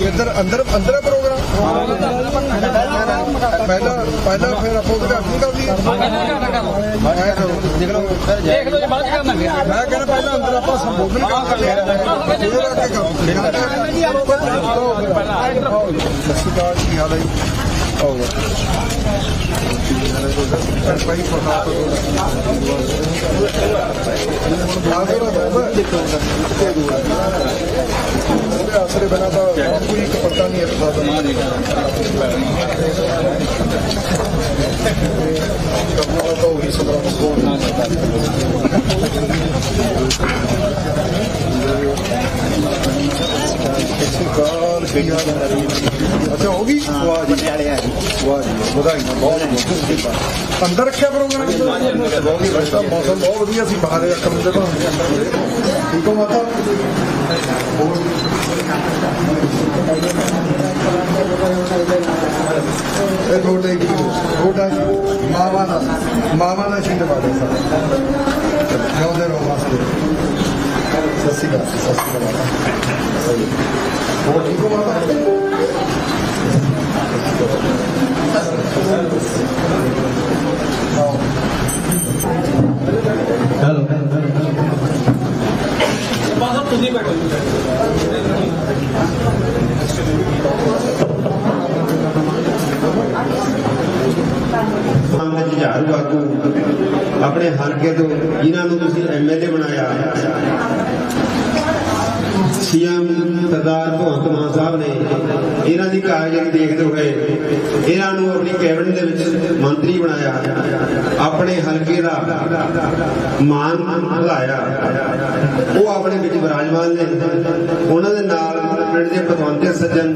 ਇੱਧਰ ਅੰਦਰ ਅੰਦਰ ਹੈ ਪ੍ਰੋਗਰਾਮ? ਪਹਿਲਾਂ ਪਹਿਲਾਂ ਫਿਰ ਆਪਾਂ ਉਦਘਾਟਨ ਕਰ ਲਈਏ। ਮੈਂ ਦੇਖ ਲਓ ਜੇ ਬਾਅਦ ਚ ਕਰਨਾਂਗੇ ਮੈਂ ਕਹਿੰਦਾ ਪਹਿਲਾਂ ਅੰਦਰ ਆਪਾਂ ਸੰਬੋਧਨ ਕਰਾਂਗੇ ਉਹਦੇ ਬਾਅਦ ਕੀ ਕਰਾਂਗੇ ਸਸੀ ਕਾਲ ਕੀ ਹਾਲ ਹੈ ਜੀ ਆਸਰੇ ਬਿਨਾਂ ਤਾਂ ਕੋਈ ਇੱਕ ਪੱਤਾ ਨਹੀਂ ਰੱਖਦਾ ਕਰਨਾ ਤਾਂ ਉਹੀ ਸਬਰ ਕੋਲ ਕਾਲ ਕੀ ਹਾਲ ਹੈ ਅੱਛਾ ਹੋ ਗਈ ਵਾਹ ਜੀ ਵਾਹ ਜੀ ਵਧਾਈਆਂ ਬਹੁਤ ਬਹੁਤ ਅੰਦਰ ਰੱਖਿਆ ਪ੍ਰੋਗਰਾਮ ਬਹੁਤ ਹੀ ਵਧੀਆ ਮੌਸਮ ਬਹੁਤ ਵਧੀਆ ਸੀ, ਬਾਹਰ ਰੱਖਣ ਦੇ ਭਾਵੇਂ ਠੀਕ ਹੋ ਮਾਤਾ? ਹੋਰ ਇਹ ਤੁਹਾਡੇ ਕੀ? ਤੁਹਾਡਾ ਮਾਵਾ ਦਾ। ਮਾਵਾ ਦਾ ਸ਼ੀਟ ਬਾੜੇ ਸਰ। ਜਿਉਂਦੇ ਰਹੋ ਵਾਸਤੇ। ਸਤਿ ਸ਼੍ਰੀ ਅਕਾਲ, ਸਤਿ ਸ਼੍ਰੀ ਅਕਾਲ ਸਹੀ ਹੋਰ ਠੀਕ ਹੋ ਮਾਤਾ ਬਾਅਦ ਤੁਸੀਂ ਬੈਠੋ ਸਾਹਮਣੇ ਝਾੜੂ ਆਗੂ ਆਪਣੇ ਹਲਕੇ ਤੋਂ ਜਿਨ੍ਹਾਂ ਨੂੰ ਤੁਸੀਂ ਐਮਐਲਏ ਬਣਾਇਆ ਸੀਐਮ ਸਰਦਾਰ ਭਗਵੰਤ ਮਾਨ ਸਾਹਿਬ ਨੇ ਇਹਨਾਂ ਦੀ ਕਾਰਜਕਾਰੀ ਦੇਖਦੇ ਹੋਏ ਇਹਨਾਂ ਨੂੰ ਆਪਣੀ ਕੈਬਨਿਟ ਦੇ ਵਿੱਚ ਮੰਤਰੀ ਬਣਾਇਆ, ਆਪਣੇ ਹਲਕੇ ਦਾ ਮਾਨ ਵਧਾਇਆ ਉਹ ਆਪਣੇ ਵਿੱਚ ਵਿਰਾਜਮਾਨ ਨੇ। ਉਹਨਾਂ ਦੇ ਨਾਲ ਪਿੰਡ ਦੇ ਪਤਵੰਤੇ ਸੱਜਣ,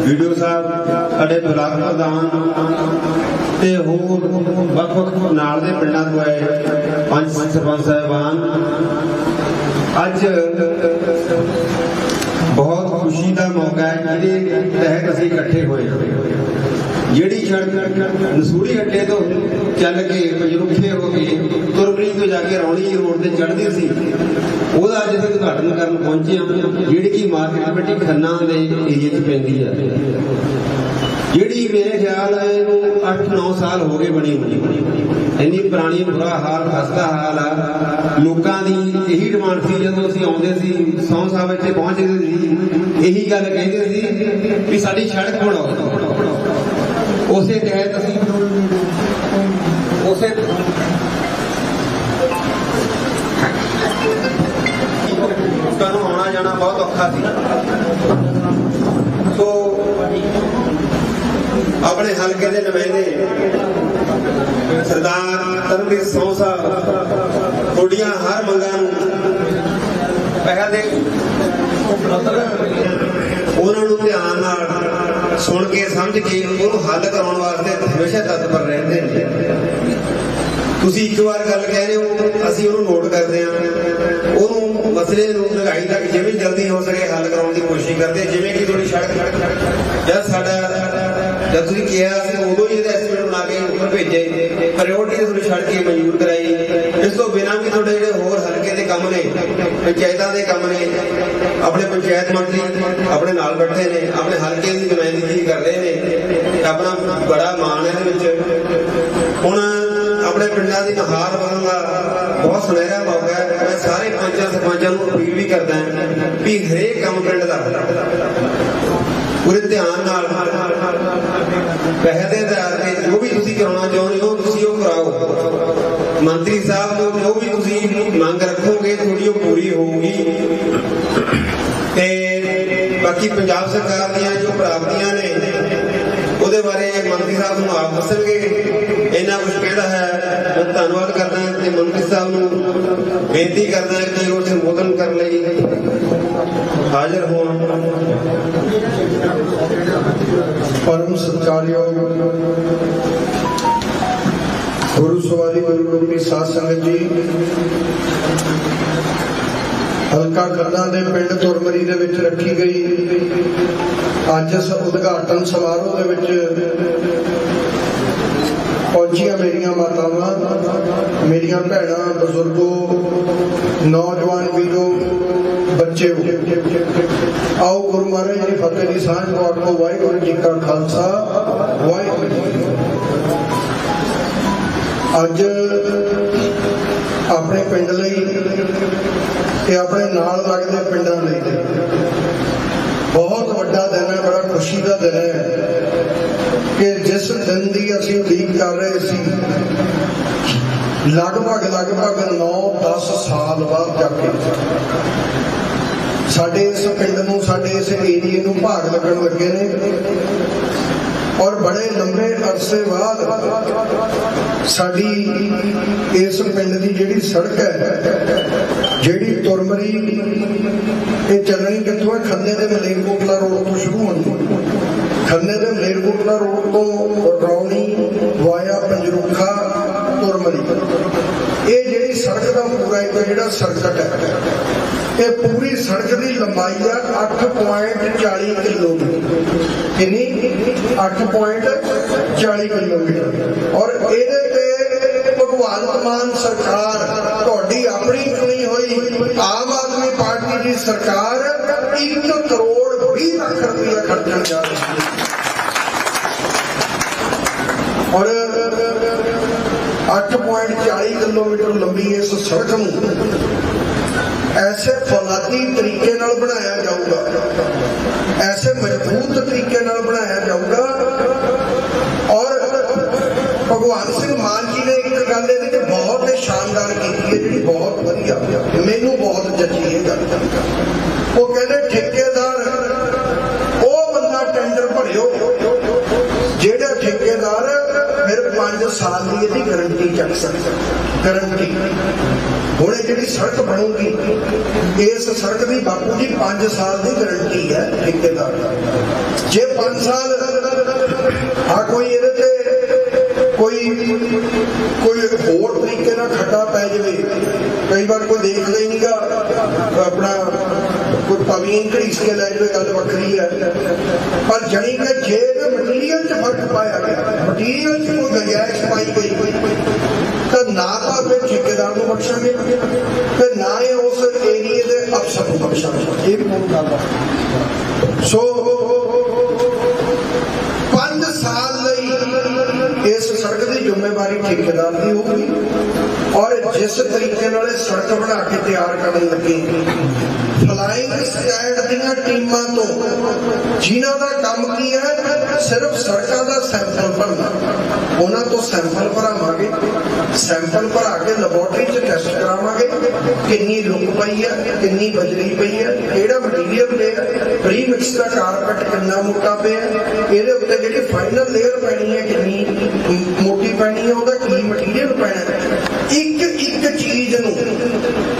ਵੀਡੀਓ ਸਾਹਿਬ, ਸਾਡੇ ਬਲਾਕ ਪ੍ਰਧਾਨ ਤੇ ਹੋਰ ਵੱਖ-ਵੱਖ ਨਾਲ ਦੇ ਪਿੰਡਾਂ ਤੋਂ ਆਏ ਪੰਜ ਸਰਪੰਚ ਸਾਹਿਬਾਨ। ਅੱਜ ਬਹੁਤ ਖੁਸ਼ੀ ਦਾ ਮੌਕਾ ਹੈ ਜਿਹਦੇ ਤਹਿਤ ਅਸੀਂ ਇਕੱਠੇ ਹੋਏ ਜਿਹੜੀ ਸੜਕ ਨਸੂੜੀ ਹੱਟੇ ਤੋਂ ਚੱਲ ਕੇ ਪਜਰੁਖੇ ਹੋ ਕੇ ਤੁਰਬਰੀ ਤੋਂ ਜਾ ਕੇ ਰੌਲੀ ਰੋਡ ਤੇ ਚੜ੍ਹਦੀ ਸੀ, ਉਹਦਾ ਅੱਜ ਅਸੀਂ ਉਦਘਾਟਨ ਕਰਨ ਪਹੁੰਚੇ ਹਾਂ। ਜਿਹੜੀ ਕਿ ਮਾਰਕੀਟ ਕਮੇਟੀ ਖੰਨਾ ਦੇ ਏਰੀਏ 'ਚ ਪੈਂਦੀ ਹੈ ਜਿਹੜੀ ਮੇਰੇ ਖਿਆਲ ਹੈ ਇਹਨੂੰ 8-9 ਸਾਲ ਹੋ ਗਏ ਬਣੀ ਹੋਈ। ਇੰਨੀ ਪੁਰਾਣੀ ਬੁਰਾ ਹਾਲ ਖਸਤਾ ਹਾਲ ਆ। ਲੋਕਾਂ ਦੀ ਇਹੀ ਡਿਮਾਂਡ ਸੀ, ਜਦੋਂ ਅਸੀਂ ਆਉਂਦੇ ਸੀ, ਸੌ ਸਾਹਿਬ ਇੱਥੇ ਪਹੁੰਚਦੇ ਸੀ, ਇਹੀ ਗੱਲ ਕਹਿੰਦੇ ਸੀ ਵੀ ਸਾਡੀ ਸੜਕ ਬਣਾਓ। ਉਸੇ ਤਹਿਤ ਅਸੀਂ ਉਸੇ ਲੋਕਾਂ ਨੂੰ ਆਉਣਾ ਜਾਣਾ ਬਹੁਤ ਔਖਾ ਸੀ। ਸੋ ਆਪਣੇ ਹਲਕੇ ਦੇ ਨੁਮਾਇੰਦੇ ਸਰਦਾਰ ਤਰਨਵੀਰ ਸੌ ਸਾਹਿਬ, ਤੁਹਾਡੀਆਂ ਹਰ ਮੰਗਾਂ ਨੂੰ ਪਹਿਲ ਦੇ ਉਹਨਾਂ ਨੂੰ ਧਿਆਨ ਨਾਲ ਸੁਣ ਕੇ, ਸਮਝ ਕੇ ਉਹਨੂੰ ਹੱਲ ਕਰਾਉਣ ਵਾਸਤੇ ਹਮੇਸ਼ਾ ਤਤਪਰ ਰਹਿੰਦੇ ਨੇ। ਤੁਸੀਂ ਇੱਕ ਵਾਰ ਗੱਲ ਕਹਿ ਰਹੇ ਹੋ, ਅਸੀਂ ਉਹਨੂੰ ਨੋਟ ਕਰਦੇ ਹਾਂ। ਉਹਨੂੰ ਮਸਲੇ ਨੂੰ ਲਗਾਈ ਤੱਕ ਜਿਵੇਂ ਜਲਦੀ ਹੋ ਸਕੇ ਹੱਲ ਕਰਾਉਣ ਦੀ ਕੋਸ਼ਿਸ਼ ਕਰਦੇ ਜਿਵੇਂ ਕਿ ਤੁਹਾਡੀ ਸੜਕ ਜਦ ਸਾਡਾ ਜਦ ਤੁਸੀਂ ਕਿਹਾ ਸੀ ਉਦੋਂ ਹੀ ਇਹਦਾ ਐਸਟੀਮੇਟ ਬਣਾ ਕੇ ਉੱਪਰ ਭੇਜੇ ਪ੍ਰਾਇੋਰਟੀ ਤੇ ਤੁਹਾਡੀ ਸੜਕ ਹੀ ਮਨਜ਼ੂਰ ਕਰਾਈ। ਇਸ ਤੋਂ ਬਿਨਾਂ ਵੀ ਤੁਹਾਡੇ ਜਿਹੜੇ ਹੋਰ ਹਲਕੇ ਦੇ ਕੰਮ ਨੇ, ਪੰਚਾਇਤਾਂ ਦੇ ਕੰਮ ਨੇ, ਆਪਣੇ ਪੰਚਾਇਤ ਮੰਤਰੀ, ਆਪਣੇ ਨਾਲ ਬੈਠੇ ਨੇ, ਆਪਣੇ ਹਲਕੇ ਦੀ ਨੁਮਾਇੰਦਗੀ ਕਰ ਰਹੇ ਨੇ ਆਪਣਾ ਬੜਾ ਮਾਣ ਹੈ ਇਹਦੇ ਵਿੱਚ। ਹੁਣ ਆਪਣੇ ਪਿੰਡਾਂ ਦੀ ਨਹਾਰ ਬਣਨ ਦਾ ਬਹੁਤ ਸੁਨਹਿਰਾ ਮੌਕਾ ਹੈ। ਮੈਂ ਸਾਰੇ ਪੰਚਾਂ ਸਰਪੰਚਾਂ ਨੂੰ ਅਪੀਲ ਵੀ ਕਰਦਾ ਵੀ ਹਰੇਕ ਕੰਮ ਪਿੰਡ ਦਾ ਪੂਰੇ ਧਿਆਨ ਨਾਲ ਪਹਿਲ ਦੇ ਆਧਾਰ ਤੇ ਜੋ ਵੀ ਤੁਸੀਂ ਕਰਾਉਣਾ ਚਾਹੁੰਦੇ ਹੋ, ਤੁਸੀਂ ਉਹ ਕਰਾਓ। ਮੰਤਰੀ ਸਾਹਿਬ ਤੋਂ ਜੋ ਵੀ ਤੁਸੀਂ ਮੰਗ ਰੱਖੋਗੇ, ਤੁਹਾਡੀ ਉਹ ਪੂਰੀ ਹੋਊਗੀ। ਤੇ ਬਾਕੀ ਪੰਜਾਬ ਸਰਕਾਰ ਦੀਆਂ ਜੋ ਪ੍ਰਾਪਤੀਆਂ ਨੇ, ਉਹਦੇ ਬਾਰੇ ਮੰਤਰੀ ਸਾਹਿਬ ਨੂੰ ਆਪ ਦੱਸਣਗੇ। ਇਹਨਾਂ ਕੁਝ ਕਹਿੰਦਾ ਹੈ, ਮੈਂ ਧੰਨਵਾਦ ਕਰਦਾ ਹਾਂ ਤੇ ਮੰਤਰੀ ਸਾਹਿਬ ਨੂੰ ਬੇਨਤੀ ਕਰਦਾ ਕਿ ਉਹ ਸੰਬੋਧਨ ਕਰਨ ਲਈ ਹਾਜ਼ਰ ਹੋਣ। ਪਰਮ ਸਤਿਕਾਰਯੋਗ ਗੁਰੂ ਸਵਾਰੀ ਗੁਰੂ ਰੂਪੀ ਸਾਧ ਸੰਗਤ ਜੀ, ਹਲਕਾ ਖੰਨਾ ਦੇ ਪਿੰਡ ਤੁਰਮਰੀ ਦੇ ਵਿੱਚ ਰੱਖੀ ਗਈ ਅੱਜ ਇਸ ਉਦਘਾਟਨ ਸਮਾਰੋਹ ਦੇ ਵਿੱਚ ਪਹੁੰਚੀਆਂ ਮੇਰੀਆਂ ਮਾਤਾਵਾਂ, ਮੇਰੀਆਂ ਭੈਣਾਂ, ਬਜ਼ੁਰਗੋ, ਨੌਜਵਾਨ ਵੀਰੋ ਬੱਚਿਓ ਆਓ ਗੁਰੂ ਮਹਾਰਾਜ ਜੀ ਫਤਿਹ ਦੀ ਸਾਂਝ ਪਾਠ ਕੋ ਵਾਹਿਗੁਰੂ ਜੀ ਕਾ ਖਾਲਸਾ। ਵਾਹਿਗੁਰੂ ਜੀ ਅੱਜ ਆਪਣੇ ਪਿੰਡ ਲਈ ਤੇ ਆਪਣੇ ਨਾਲ ਲੱਗਦੇ ਪਿੰਡਾਂ ਲਈ ਬਹੁਤ ਵੱਡਾ ਦਿਨ ਹੈ, ਬੜਾ ਖੁਸ਼ੀ ਦਾ ਦਿਨ ਹੈ ਕਿ ਜਿਸ ਦਿਨ ਦੀ ਅਸੀਂ ਉਡੀਕ ਕਰ ਰਹੇ ਸੀ ਲਗਭਗ ਲਗਭਗ 9-10 ਸਾਲ ਬਾਅਦ ਜਾ ਕੇ ਸਾਡੇ ਇਸ ਪਿੰਡ ਨੂੰ, ਸਾਡੇ ਇਸ ਏਰੀਏ ਨੂੰ ਭਾਗ ਲੱਗਣ ਲੱਗੇ ਨੇ। ਔਰ ਬੜੇ ਲੰਬੇ ਅਰਸੇ ਬਾਅਦ ਸਾਡੀ ਇਸ ਪਿੰਡ ਦੀ ਜਿਹੜੀ ਸੜਕ ਹੈ, ਜਿਹੜੀ ਤੁਰਮਰੀ, ਇਹ ਚੱਲਣੀ ਕਿੱਥੋਂ ਹੈ? ਖੰਨੇ ਦੇ ਮਲੇਰਕੋਟਲਾ ਰੋਡ ਤੋਂ ਸ਼ੁਰੂ ਹੋਣੀ ਖੰਨੇ ਦੇ ਮਲੇਰਕੋਟਲਾ ਰੋਡ ਤੋਂ ਰੌਣੀ ਵਾਇਆ ਪੰਜਰੁਖਾ ਤੁਰਮਰੀ। ਇਹ ਜਿਹੜੀ ਸੜਕ ਦਾ ਪੂਰਾ ਇੱਕ ਜਿਹੜਾ ਸਰਕਟ ਹੈ ਇਹ ਪੂਰੀ ਸੜਕ ਦੀ ਲੰਬਾਈ ਆ 8.40 ਕਿਲੋਮੀਟਰ। ਕਿੰਨੀ? 8.40 ਕਿਲੋਮੀਟਰ। ਔਰ ਇਹਦੇ ਤੇ ਭਗਵਾਨ ਮਾਨ ਸਰਕਾਰ ਤੁਹਾਡੀ ਆਪਣੀ ਚੁਣੀ ਹੋਈ ਆਮ ਆਦਮੀ ਪਾਰਟੀ ਦੀ ਸਰਕਾਰ 1 ਕਰੋੜ 20 ਲੱਖ ਰੁਪਏ ਖਰਚਣ ਜਾ ਰਹੀ ਹੈ। ਔਰ 8.40 ਕਿਲੋਮੀਟਰ ਲੰਬੀ ਇਸ ਸੜਕ ਨੂੰ ਐਸੇ ਫੌਲਾਦੀ ਤਰੀਕੇ ਨਾਲ ਬਣਾਇਆ ਜਾਊਗਾ। ਐਸੇ ਮਜ਼ਬੂਤ ਤਰੀਕੇ ਨਾਲ ਬਣਾਇਆ ਜਾਊਗਾ। ਔਰ ਭਗਵਾਨ ਸਿੰਘ ਮਾਨ ਜੀ ਨੇ ਇੱਕ ਗੱਲ ਇਹਦੇ ਤੇ ਬਹੁਤ ਹੀ ਸ਼ਾਨਦਾਰ ਕੀਤੀ ਹੈ, ਜਿਹੜੀ ਬਹੁਤ ਵਧੀਆ। ਮੈਨੂੰ ਬਹੁਤ ਜੱਜੀ ਇਹ ਗੱਲ। ਸਾਲ ਦੀ ਇਹਦੀ ਗਾਰੰਟੀ ਚੱਕ ਸਕਦਾ। ਗਾਰੰਟੀ ਹੁਣ ਇਹ ਜਿਹੜੀ ਸੜਕ ਬਣੂਗੀ, ਇਸ ਸੜਕ ਦੀ ਬਾਪੂ ਜੀ 5 ਸਾਲ ਦੀ ਗਾਰੰਟੀ ਹੈ ਠੇਕੇਦਾਰ ਜੇ 5 ਸਾਲ ਆ ਕੋਈ ਇਹਦੇ ਕੋਈ ਕੋਈ ਹੋਰ ਤਰੀਕੇ ਨਾਲ ਖੱਡਾ ਪੈ ਜਾਵੇ ਕਈ ਵਾਰ ਕੋਈ ਦੇਖਦਾ ਹੀ ਨਹੀਂਗਾ ਆਪਣਾ ਕੋਈ ਪਵੀਨ ਘੜੀਸ ਕੇ ਲੈ ਜਾਵੇ ਗੱਲ ਵੱਖਰੀ ਹੈ। ਪਰ ਜਣੀ ਕਿ ਜੇ ਮਟੀਰੀਅਲ 'ਚ ਫ਼ਰਕ ਪਾਇਆ ਗਿਆ ਮਟੀਰੀਅਲ 'ਚ ਕੋਈ ਗੁੰਜਾਇਸ਼ ਪਾਈ ਗਈ ਤਾਂ ਨਾ ਤਾਂ ਫਿਰ ਠੇਕੇਦਾਰ ਨੂੰ ਬਖਸ਼ਾਂਗੇ ਤੇ ਨਾ ਹੀ ਉਸ ਏਰੀਏ ਦੇ ਅਫਸਰ ਨੂੰ ਬਖਸ਼ਾਂਗੇ। ਇਹ ਵੀ ਮੈਨੂੰ ਗੱਲ ਸੋ ਇਸ ਸੜਕ ਦੀ ਜ਼ਿੰਮੇਵਾਰੀ ਠੇਕੇਦਾਰ ਦੀ ਹੋਊਗੀ ਔਰ ਜਿਸ ਤਰੀਕੇ ਨਾਲ ਇਹ ਸੜਕ ਬਣਾ ਕੇ ਤਿਆਰ ਕਰਨ ਲੱਗੇ, ਫਲਾਈਂਗ ਸਟੈਂਡ ਦੀਆਂ ਟੀਮਾਂ ਤੋਂ ਜਿਨ੍ਹਾਂ ਦਾ ਕੰਮ ਕੀ ਹੈ? ਸਿਰਫ ਸੜਕਾਂ ਦਾ ਸੈਂਪਲ ਭਰਨਾ। ਉਹਨਾਂ ਤੋਂ ਸੈਂਪਲ ਭਰਾਵਾਂਗੇ। ਸੈਂਪਲ ਭਰਾ ਕੇ ਲੈਬੋਰਟਰੀ 'ਚ ਟੈਸਟ ਕਰਾਵਾਂਗੇ। ਕਿੰਨੀ ਲੁੱਕ ਪਈ ਹੈ ਕਿੰਨੀ ਬਜਰੀ ਪਈ ਹੈ ਕਿਹੜਾ ਮਟੀਰੀਅਲ ਪਿਆ ਪ੍ਰੀ ਮਿਕਸ ਦਾ ਕਾਰਪੈਟ ਕਿੰਨਾ ਮੋਟਾ ਪਿਆ, ਇਹਦੇ ਉੱਤੇ ਜਿਹੜੀ ਫਾਈਨਲ ਲੇਅਰ ਪੈਣੀ ਹੈ ਕਿੰਨੀ ਮੋਟੀ ਪੈਣੀ ਹੈ ਉਹਦਾ ਕੀ ਮਟੀਰੀਅਲ ਪੈਣਾ। ਇੱਕ ਇੱਕ ਚੀਜ਼ ਨੂੰ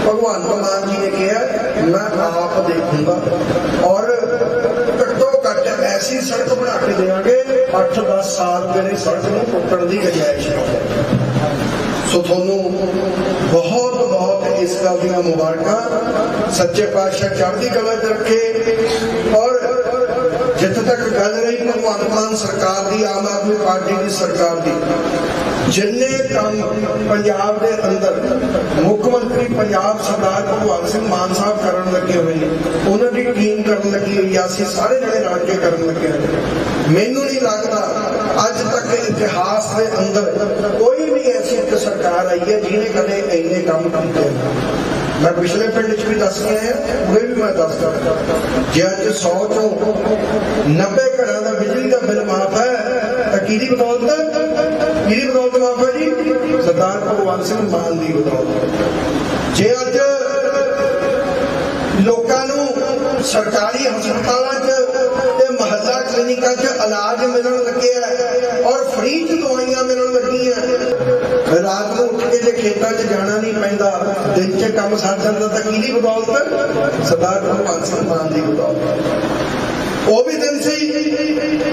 ਭਗਵਾਨ ਮਾਨ ਜੀ ਨੇ ਕਿਹਾ, ਮੈਂ ਆਪ ਦੇਖੂੰਗਾ। ਔਰ ਐਸੀ ਸੜਕ ਬਣਾ ਕੇ ਦੇਵਾਂਗੇ 8-10 ਸਾਲ ਜਿਹੜੇ ਸੜਕ ਨੂੰ ਟੁੱਟਣ ਦੀ ਗੁੰਜਾਇਸ਼ ਨਹੀਂ ਸੋ ਤੁਹਾਨੂੰ ਬਹੁਤ ਬਹੁਤ ਇਸ ਗੱਲ ਦੀਆਂ ਮੁਬਾਰਕਾਂ। ਸੱਚੇ ਪਾਤਸ਼ਾਹ ਚੜ੍ਹਦੀ ਕਲਾ 'ਚ ਰੱਖੇ ਔਰ ਜਿੱਥੇ ਤੱਕ ਗੱਲ ਰਹੀ ਭਗਵੰਤ ਮਾਨ ਸਰਕਾਰ ਦੀ, ਆਮ ਆਦਮੀ ਪਾਰਟੀ ਦੀ ਸਰਕਾਰ ਦੀ, ਜਿੰਨੇ ਕੰਮ ਪੰਜਾਬ ਦੇ ਅੰਦਰ ਮੁੱਖ ਮੰਤਰੀ ਪੰਜਾਬ ਸਰਦਾਰ ਭਗਵੰਤ ਸਿੰਘ ਮਾਨ ਸਾਹਿਬ ਕਰਨ ਲੱਗੇ ਹੋਏ ਨੇ ਉਹਨਾਂ ਦੀ ਟੀਮ ਕਰਨ ਲੱਗੀ ਹੋਈ ਆ, ਅਸੀਂ ਸਾਰੇ ਜਣੇ ਰਲ ਕੇ ਕਰਨ ਲੱਗੇ ਹੋਏ। ਮੈਨੂੰ ਨਹੀਂ ਲੱਗਦਾ ਅੱਜ ਤੱਕ ਇਤਿਹਾਸ ਦੇ ਅੰਦਰ ਕੋਈ ਵੀ ਐਸੀ ਇੱਕ ਸਰਕਾਰ ਆਈ ਹੈ ਜਿਹਨੇ ਕਦੇ ਇੰਨੇ ਕੰਮ ਕੀਤੇ ਮੈਂ ਪਿਛਲੇ ਪਿੰਡ 'ਚ ਵੀ ਦੱਸ ਕੇ ਆਇਆ ਉਹਦੇ ਵੀ ਮੈਂ ਦੱਸਦਾ ਜੇ ਅੱਜ 100 ਚੋਂ 90 ਘਰਾਂ ਦਾ ਬਿਜਲੀ ਦਾ ਬਿੱਲ ਮਾਫ ਹੈ ਕਿਹਦੀ ਬਦੌਲਤ? ਕਿਹਦੀ ਬਦੌਲਤ ਮਾਫ ਜੀ? ਸਰਦਾਰ ਭਗਵੰਤ ਸਿੰਘ ਮਾਨ ਦੀ ਬਦੌਲਤ। ਜੇ ਅੱਜ ਲੋਕਾਂ ਨੂੰ ਸਰਕਾਰੀ ਹਸਪਤਾਲਾਂ 'ਚ ਤੇ ਮਹੱਲਾ ਕਲੀਨਿਕਾਂ 'ਚ ਇਲਾਜ ਮਿਲਣ ਲੱਗਿਆ ਔਰ ਫ੍ਰੀ 'ਚ ਦਵਾਈਆਂ ਮਿਲਣ ਲੱਗੀਆਂ, ਰਾਤ ਨੂੰ ਉੱਠ ਕੇ ਜੇ ਖੇਤਾਂ 'ਚ ਜਾਣਾ ਨਹੀਂ ਪੈਂਦਾ, ਦਿਨ 'ਚ ਕੰਮ ਸਰ ਜਾਂਦਾ ਤਾਂ ਕਿਹਦੀ ਬਦੌਲਤ? ਸਰਦਾਰ ਭਗਵੰਤ ਸਿੰਘ ਮਾਨ ਦੀ ਬਦੌਲਤ। ਉਹ ਵੀ ਦਿਨ ਸੀ।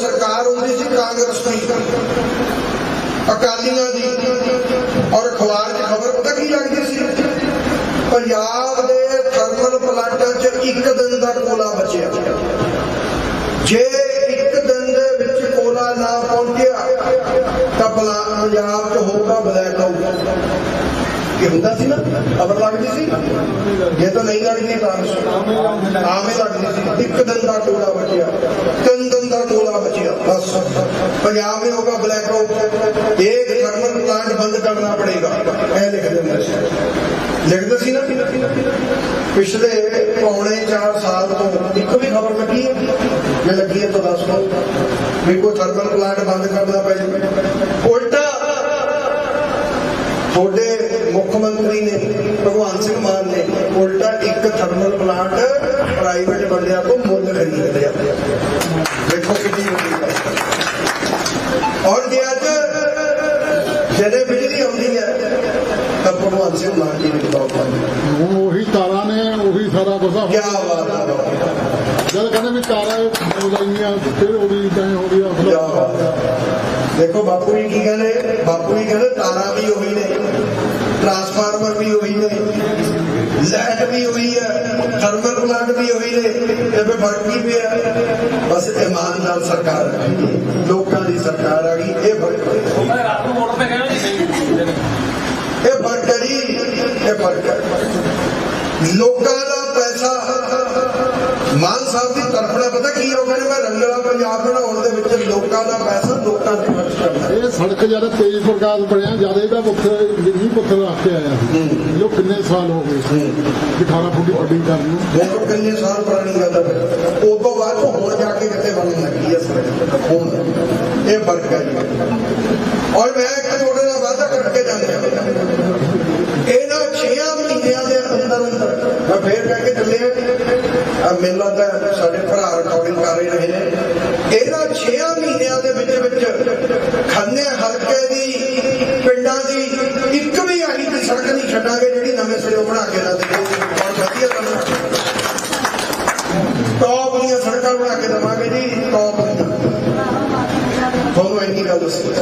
ਸਰਕਾਰ ਹੁੰਦੀ ਸੀ ਕਾਂਗਰਸ ਦੀ। ਅਕਾਲੀਆਂ ਦੀ। ਔਰ ਅਖਬਾਰ 'ਚ ਖਬਰ ਪਤਾ ਕੀ ਲੱਗਦੀ ਸੀ? ਪੰਜਾਬ ਦੇ ਥਰਮਲ ਪਲਾਂਟਾਂ 'ਚ ਇੱਕ ਦਿਨ ਦਾ ਕੋਲਾ ਬਚਿਆ। ਜੇ ਇੱਕ ਦਿਨ ਦੇ ਵਿੱਚ ਕੋਲਾ ਨਾ ਪਹੁੰਚਿਆ, ਤਾਂ ਪੰਜਾਬ 'ਚ ਹੋਊਗਾ ਬਲੈਕ ਆਊਟ। ये ਹੁੰਦਾ ਸੀ ਨਾ ਖਬਰ ਲੱਗਦੀ ਸੀ। ਇਹ ਤਾਂ ਨਹੀਂ ਲੱਗਦੀ ਆਵੇਂ ਲੱਗਦੀ ਸੀ। ਇੱਕ ਦਿਨ ਦਾ ਟੋਲਾ ਬਚਿਆ, ਤਿੰਨ ਦਿਨ ਦਾ ਟੋਲਾ ਬਚਿਆ, ਬਸ। ਪੰਜਾਬ ਨੇ ਹੋਗਾ ਬਲੈਕ ਆਊਟ ਇਹ ਥਰਮਲ ਪਲਾਂਟ ਬੰਦ ਕਰਨਾ ਪੜੇਗਾ। ਇਹ ਲਿਖ ਦਿੰਦਾ ਸੀ। ਲਿਖਦਾ ਸੀ ਨਾ। ਪਿਛਲੇ ਪੌਣੇ 4 ਸਾਲ ਤੋਂ ਇੱਕ ਵੀ ਖਬਰ ਲੱਗੀ ਹੈ। ਜੇ ਲੱਗੀ ਹੈ ਤਾਂ ਦੱਸ ਦਿਓ। ਵੀ ਕੋਈ ਥਰਮਲ ਪਲਾਂਟ ਬੰਦ ਕਰਨਾ ਪੈ ਜਾਵੇ। ਉਲਟਾ ਤੁਹਾਡੇ ਮੁੱਖ ਮੰਤਰੀ ਨੇ ਭਗਵਾਨ ਸਿੰਘ ਮਾਨ ਨੇ ਉਲਟਾ ਇੱਕ ਥਰਮਲ ਪਲਾਂਟ ਪ੍ਰਾਈਵੇਟ ਬੰਦਿਆਂ ਤੋਂ ਮੁੱਲ ਖਰੀਦ ਲਿਆ। ਦੇਖੋ ਕਿੰਨੀ ਵੱਡੀ ਗੱਲ। ਔਰ ਜੇ ਅੱਜ ਜਦੇ ਬਿਜਲੀ ਆਉਂਦੀ ਹੈ ਤਾਂ ਭਗਵਾਨ ਸਿੰਘ ਮਾਨ ਜੀ ਨੇ ਬਤਾਉ ਹੁਣ ਉਹੀ ਤਾਰਾਂ ਨੇ ਉਹੀ ਸਾਰਾ ਕੁਝ ਕੀ ਟਰਾਂਸਫਾਰਮਰ ਵੀ ਉਹੀ ਨੇ ਲਾਈਟ ਵੀ ਉਹੀ ਹੈ ਥਰਮਲ ਪਲਾਂਟ ਵੀ ਉਹੀ ਨੇ ਤੇ ਫਿਰ ਫ਼ਰਕ ਕੀ ਪਿਆ। ਬਸ ਇਮਾਨਦਾਰ ਸਰਕਾਰ ਆ ਗਈ ਲੋਕਾਂ ਦੀ ਸਰਕਾਰ ਆ ਗਈ ਇਹ ਫ਼ਰਕ ਇਹ ਫ਼ਰਕ ਹੈ ਜੀ ਇਹ ਫ਼ਰਕ ਲੋਕਾਂ ਦਾ ਪੈਸਾ ਮਾਨ ਸਾਹਿਬ ਦੀ ਤਰਫੜਾ ਪਤਾ ਕੀ ਹੋ ਗਿਆ ਨੇ ਮੈਂ ਰੰਗਲਾ ਪੰਜਾਬ ਬਣਾਉਣ ਦੇ ਵਿੱਚ ਲੋਕਾਂ ਦਾ ਪੈਸਾ ਇਹ ਸੜਕ ਜਦ ਤੇਜ ਪ੍ਰਕਾਸ਼ ਬਣਿਆ ਜਦ ਇਹਦਾ ਪੁੱਤਰ ਜਿੰਨੀ ਪੁੱਤਰ ਰੱਖ ਕੇ ਆਇਆ ਸੀ। ਜੋ ਕਿੰਨੇ ਸਾਲ ਹੋ ਗਏ ਸੀ 18 ਫੁੱਟ ਦੀ ਵੱਡੀ ਕਰਨ ਨੂੰ। ਕਿੰਨੇ ਸਾਲ ਪੁਰਾਣੀ ਗੱਲ ਹੈ ਉਸ ਤੋਂ ਬਾਅਦ ਹੁਣ ਜਾ ਕੇ ਕਿਤੇ ਬਣਨ ਲੱਗੀ ਹੈ ਸੜਕ? ਹੁਣ ਇਹ ਫ਼ਰਕ ਹੈ ਔਰ ਮੈਂ ਇੱਕ ਤੁਹਾਡੇ ਨਾਲ ਵਾਅਦਾ ਕਰਕੇ ਜਾਂਦਾ ਇਹਨਾਂ 6 ਮਹੀਨਿਆਂ ਦੇ ਅੰਦਰ ਅੰਦਰ ਮੈਂ ਫੇਰ ਕਹਿ ਕੇ ਚੱਲੇ ਆ ਮੈਨੂੰ ਲੱਗਦਾ ਸਾਡੇ ਭਰਾ ਰਿਕਾਰਡਿੰਗ ਕਰ ਰਹੇ ਨੇ। ਇਹਨਾਂ 6 ਮਹੀਨਿਆਂ ਦੇ ਵਿੱਚ ਹਲਕੇ ਦੀ ਪਿੰਡਾਂ ਦੀ ਇੱਕ ਵੀ ਆਹੀ ਦੀ ਸੜਕ ਨਹੀਂ ਛੱਡਾਂਗੇ ਜਿਹੜੀ ਨਵੇਂ ਸਿਰੋਂ ਬਣਾ ਕੇ ਨਾ ਦੇਵੇ ਔਰ ਵਧੀਆ ਕਰਨਾ ਟੌਪ ਦੀਆਂ ਸੜਕਾਂ ਬਣਾ ਕੇ ਦੇਵਾਂਗੇ ਜੀ ਟੌਪ ਦੀਆਂ ਤੁਹਾਨੂੰ ਇੰਨੀ ਗੱਲ ਦੱਸੀ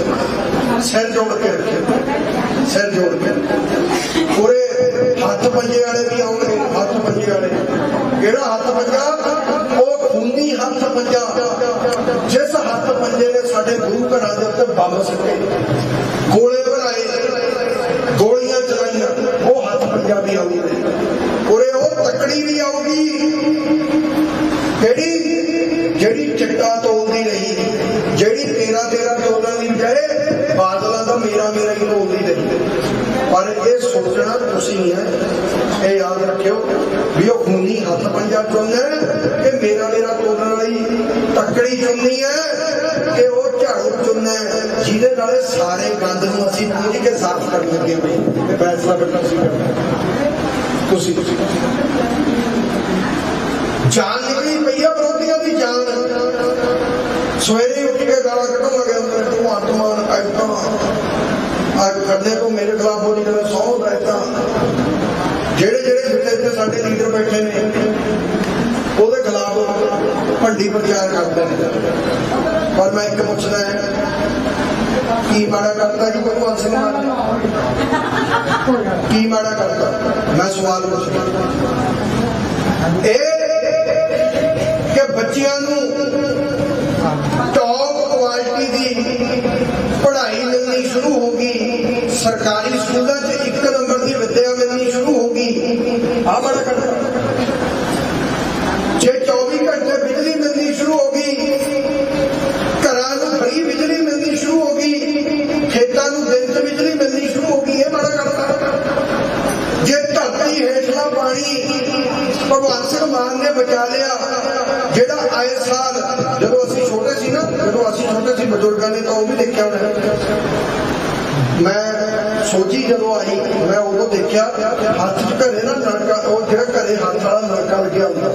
ਸਿਰ ਜੋੜ ਕੇ ਰੱਖਿਓ ਸਿਰ ਜੋੜ ਕੇ ਪੂਰੇ ਹੱਥ ਪੰਜੇ ਵਾਲੇ ਵੀ ਆਉਣਗੇ ਹੱਥ ਪੰਜੇ ਵਾਲੇ ਕਿਹੜਾ ਹੱਥ ਪੰਜਾ ਉਹ ਖੂਨੀ ਹੱਥ ਪੰਜਾ ਜਿਸ ਹੱਥ ਪੰਜੇ ਨੇ ਸਾਡੇ ਗੁਰੂ ਘਰਾਂ ਦੇ ਉੱਤੇ ਗੋਲੇ ਬਣਾਏ, ਗੋਲੀਆਂ ਚਲਾਈਆਂ, ਉਹ ਹੱਥ ਪੰਜਾ ਆਉਂਦੇ ਉਰੇ ਉਹ ਤਕੜੀ ਵੀ ਆਉਗੀ ਕਿਹੜੀ? ਜਿਹੜੀ ਚਿੱਟਾ ਤੋਲਦੀ ਰਹੀ ਜਿਹੜੀ ਤੇਰਾ ਤੇਰਾ ਤੋਲਣ ਦੀ ਬਜਾਏ ਬਾਦਲਾਂ ਦਾ ਮੇਰਾ ਮੇਰਾ ਹੀ ਤੋਲਦੀ ਰਹੀ ਪਰ ਇਹ ਸੋਚਣਾ ਤੁਸੀਂ ਹੈ, ਇਹ ਯਾਦ ਰੱਖਿਓ ਵੀ ਉਹ ਖੂਨੀ ਹੱਥ ਪੰਜਾ ਚੁਣਨਾ ਕਿ ਮੇਰਾ ਮੇਰਾ ਤੋਲਣ ਲਈ ਤਕੜੀ ਚੁੰਨੀ ਹੈ ਕਿ ਉਹ ਝਾੜੂ ਚੁਣਨਾ ਹੈ, ਜਿਹਦੇ ਨਾਲ ਇਹ ਸਾਰੇ ਗੰਦ ਨੂੰ ਅਸੀਂ ਪੂੰਝ ਕੇ ਸਾਫ਼ ਕਰਨ ਲੱਗੇ ਹੋਏ ਇਹ ਫੈਸਲਾ ਬੇਟਾ ਤੁਸੀਂ ਕਰਨਾ ਤੁਸੀਂ ਜਾਨ ਨਿਕਲੀ ਪਈ ਆ ਵਿਰੋਧੀਆਂ ਦੀ ਜਾਨ। ਸਵੇਰੇ ਉੱਠ ਕੇ ਗਾਲਾਂ ਕੱਢਣ ਲੱਗੇ ਹੁੰਦੇ ਨੇ ਤੂੰ ਆਤਮਾਨ ਐਦਾਂ ਅੱਜ ਖੜਨੇ ਤੋਂ ਮੇਰੇ ਖਿਲਾਫ ਬੋਲੀ ਜਦੋਂ ਸੌ ਦਾ ਉਹਦੇ ਖਿਲਾਫ ਭੰਡੀ ਪ੍ਰਚਾਰ ਕਰਦੇ ਨੇ। ਪਰ ਮੈਂ ਇੱਕ ਪੁੱਛਦਾ ਹੈ, ਕੀ ਮਾੜਾ ਕਰਤਾ ਜੀ ਭਗਵੰਤ ਸਿੰਘ ਮਾਨ ਕੀ ਮਾੜਾ ਕਰਤਾ? ਮੈਂ ਸਵਾਲ ਪੁੱਛਦਾ ਇਹ ਕਿ ਬੱਚਿਆਂ ਨੂੰ ਟੌਪ ਕੁਆਲਿਟੀ ਦੀ ਪੜ੍ਹਾਈ ਮਿਲਣੀ ਸ਼ੁਰੂ ਹੋ ਗਈ, ਸਰਕਾਰੀ ਸਕੂਲਾਂ ਬਚਾ ਲਿਆ। ਜਿਹੜਾ ਆਏ ਸਾਲ ਜਦੋਂ ਅਸੀਂ ਛੋਟੇ ਸੀ ਨਾ, ਜਦੋਂ ਅਸੀਂ ਛੋਟੇ ਸੀ ਬਜ਼ੁਰਗਾਂ ਨੇ ਤਾਂ ਉਹ ਵੀ ਦੇਖਿਆ ਹੋਣਾ। ਮੈਂ ਸੋਚੀ ਜਦੋਂ ਆਈ, ਮੈਂ ਉਦੋਂ ਦੇਖਿਆ, ਹੱਥ ਘਰੇ ਨਾ ਨਲਕਾ, ਉਹ ਜਿਹੜਾ ਘਰੇ ਹੱਥ ਵਾਲਾ ਨਲਕਾ ਲੱਗਿਆ ਹੁੰਦਾ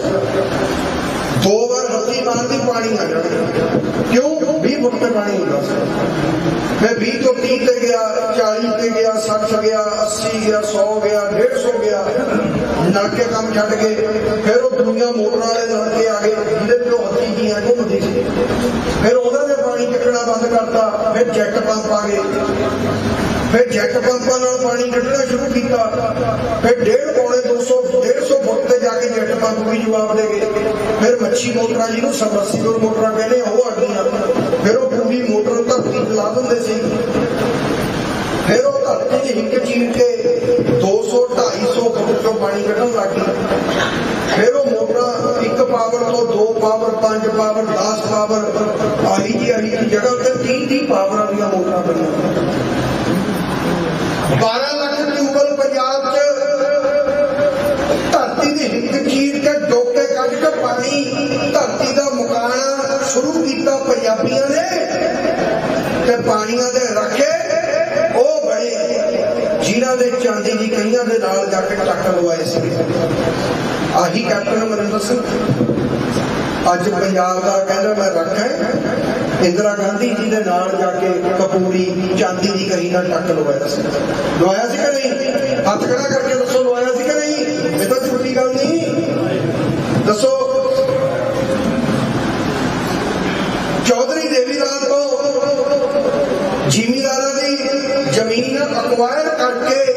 ਦੋ ਵਾਰ ਹੱਥੀ ਮਾਰਦੀ ਪਾਣੀ ਆ ਜਾਣਾ ਕਿਉਂ? 20 ਫੁੱਟ ਤੇ ਪਾਣੀ ਹੁੰਦਾ ਸੀ। ਮੈਂ 20 ਤੋਂ 30 ਤੇ ਗਿਆ 40 ਤੇ ਗਿਆ 60 ਗਿਆ 80 ਗਿਆ 100 ਗਿਆ 150 ਗਿਆ। ਨਲਕੇ ਕੰਮ ਛੱਡ ਕੇ ਫਿਰ ਉਹ ਦੁਨੀਆ ਮੋਟਰਾਂ ਵਾਲੇ ਨਲਕੇ ਆ ਗਏ, ਜਿਹਦੇ ਤੇ ਹੱਥੀ ਜੀਆਂ ਘੁੰਮਦੀ ਸੀ ਫਿਰ ਉਹਨਾਂ ਦੇ ਪਾਣੀ ਕੱਢਣਾ ਬੰਦ ਕਰਤਾ, ਫਿਰ ਜੈਟ ਪੰਪ ਆ ਗਏ। ਫਿਰ ਜੈਟ ਪੰਪਾਂ ਨਾਲ ਪਾਣੀ ਕੱਢਣਾ ਸ਼ੁਰੂ ਕੀਤਾ। ਫਿਰ ਡੇਢ ਪੌਣੇ 200 150 ਫੁੱਟ ਤੇ ਜਾ ਕੇ ਜੈਟ ਪੰਪ ਵੀ ਜਵਾਬ ਦੇ ਗਏ। ਫਿਰ ਮੱਛੀ ਮੋਟਰਾਂ ਜਿਹਨੂੰ ਸਬਮਰਸੀਬਲ ਮੋਟਰਾਂ ਕਹਿੰਦੇ ਉਹ ਆ ਗਈਆਂ। ਫਿਰ ਉਹ ਪੂਰੀ ਮੋਟਰ ਧਰਤੀ ਤੇ ਲਾ ਦਿੰਦੇ ਸੀ। ਫਿਰ ਉਹ ਧਰਤੀ ਦੀ ਹਿੱਕ ਚੀਰ ਕੇ ਪਾਣੀ ਕੱਢਣ ਲੱਗ ਗਈ ਫਿਰ ਇੱਕ ਪਾਵਰ ਤੋਂ ਦੋ ਪਾਵਰ ਪੰਜ ਪਾਵਰ 10 ਪਾਵਰ ਆਹੀ ਜੀ ਆਹੀ ਜੀ ਜਗ੍ਹਾ ਤੇ 30 30 ਪਾਵਰਾਂ ਦੀਆਂ ਮੋਟਰਾਂ ਬਣੀਆਂ 12 ਲੱਖ ਟਿਊਬਲ ਪੰਜਾਬ 'ਚ ਧਰਤੀ ਦੀ ਹਿੱਕ ਚੀਰ ਕੇ ਡੋਕੇ ਕੱਢ ਕੇ ਪਾਣੀ, ਧਰਤੀ ਦਾ ਮੁਕਾਣਾ ਸ਼ੁਰੂ ਕੀਤਾ ਪੰਜਾਬੀਆਂ ਨੇ ਤੇ ਪਾਣੀਆਂ ਦੇ ਰੱਖੇ, ਉਹ ਬਣੇ ਜਿਨ੍ਹਾਂ ਦੇ ਚਾਂਦੀ ਦੀ ਕਈਆਂ ਦੇ ਨਾਲ ਜਾ ਕੇ ਟੱਕ ਲਵਾਏ ਸੀ। ਆਹੀ ਕੈਪਟਨ ਅਮਰਿੰਦਰ ਸਿੰਘ। ਅੱਜ ਪੰਜਾਬ ਦਾ ਕਹਿੰਦਾ ਮੈਂ ਰੱਖਾਂ ਇੰਦਰਾ ਗਾਂਧੀ ਜੀ ਦੇ ਨਾਲ ਜਾ ਕੇ ਕਪੂਰੀ, ਚਾਂਦੀ ਦੀ ਕਹੀ ਨਾਲ ਟੱਕ ਲਵਾਇਆ ਸੀ। ਲਵਾਇਆ ਸੀ ਕਿ ਨਹੀਂ? ਹੱਥ ਖੜਾ ਕਰਕੇ ਦੱਸੋ, ਲਵਾਇਆ ਸੀ ਕਿ ਨਹੀਂ? ਇਹ ਤਾਂ ਛੋਟੀ ਗੱਲ ਨਹੀਂ। ਦੱਸੋ। ਚੌਧਰੀ ਦੇਵੀ ਲਾਲ ਕੋ, ਜ਼ਿਮੀਦਾਰਾਂ ਦੀ ਜ਼ਮੀਨ ਅਕਵਾਇਰ ਕਰਕੇ